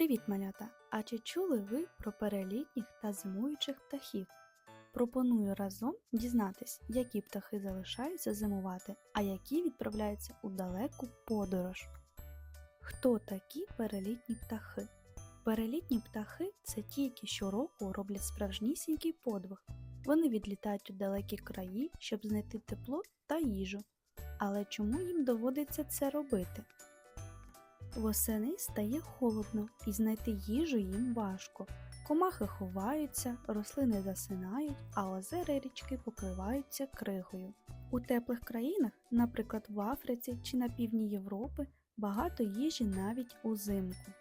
Привіт, малята! А чи чули ви про перелітніх та зимуючих птахів? Пропоную разом дізнатись, які птахи залишаються зимувати, а які відправляються у далеку подорож. Хто такі перелітні птахи? Перелітні птахи це ті, які щороку роблять справжнісінький подвиг. Вони відлітають у далекі краї, щоб знайти тепло та їжу. Але чому їм доводиться це робити? Восени стає холодно і знайти їжу їм важко. Комахи ховаються, рослини засинають, а озера і річки покриваються кригою. У теплих країнах, наприклад в Африці чи на півдні Європи, багато їжі навіть узимку.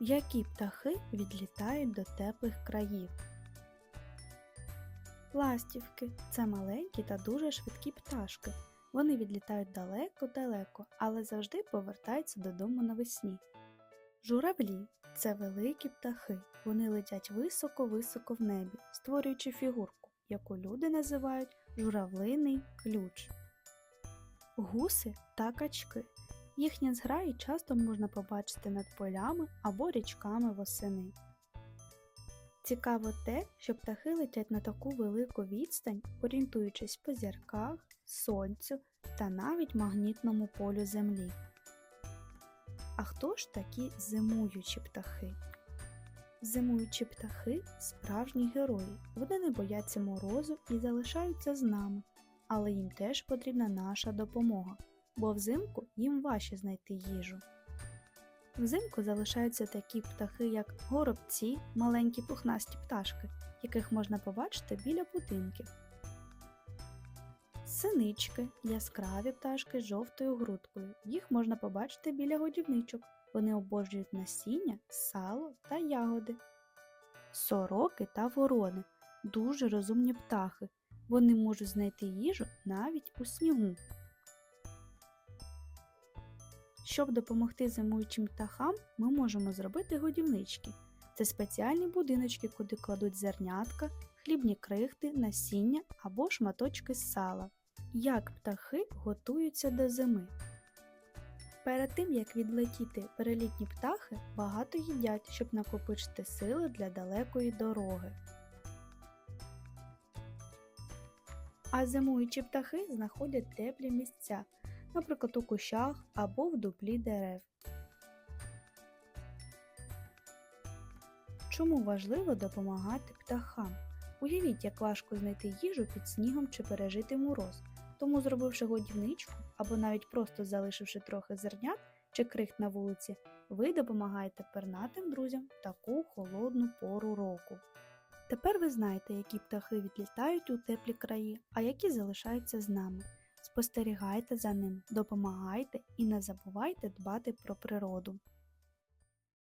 Які птахи відлітають до теплих країв? Ластівки це маленькі та дуже швидкі пташки. Вони відлітають далеко-далеко, але завжди повертаються додому навесні. Журавлі це великі птахи. Вони летять високо-високо в небі, створюючи фігурку, яку люди називають журавлиний ключ. Гуси та качки. Їхні зграї часто можна побачити над полями або річками восени. Цікаво те, що птахи летять на таку велику відстань, орієнтуючись по зірках, сонцю та навіть магнітному полю Землі. А хто ж такі зимуючі птахи? Зимуючі птахи справжні герої. Вони не бояться морозу і залишаються з нами, але їм теж потрібна наша допомога, бо взимку їм важче знайти їжу. Взимку залишаються такі птахи, як горобці, маленькі пухнасті пташки, яких можна побачити біля будинків. Синички яскраві пташки з жовтою грудкою. Їх можна побачити біля годівничок. Вони обожнюють насіння, сало та ягоди. Сороки та ворони дуже розумні птахи. Вони можуть знайти їжу навіть у снігу. Щоб допомогти зимуючим птахам, ми можемо зробити годівнички. Це спеціальні будиночки, куди кладуть зернятка, хлібні крихти, насіння або шматочки з сала. Як птахи готуються до зими? Перед тим як відлетіти перелітні птахи, багато їдять, щоб накопичити сили для далекої дороги. А зимуючі птахи знаходять теплі місця, наприклад, у кущах або в дуплі дерев. Чому важливо допомагати птахам? Уявіть, як важко знайти їжу під снігом чи пережити мороз. Тому, зробивши годівничку або навіть просто залишивши трохи зернят чи крихт на вулиці, ви допомагаєте пернатим друзям в таку холодну пору року. Тепер ви знаєте, які птахи відлітають у теплі краї, а які залишаються з нами. Спостерігайте за ним, допомагайте і не забувайте дбати про природу.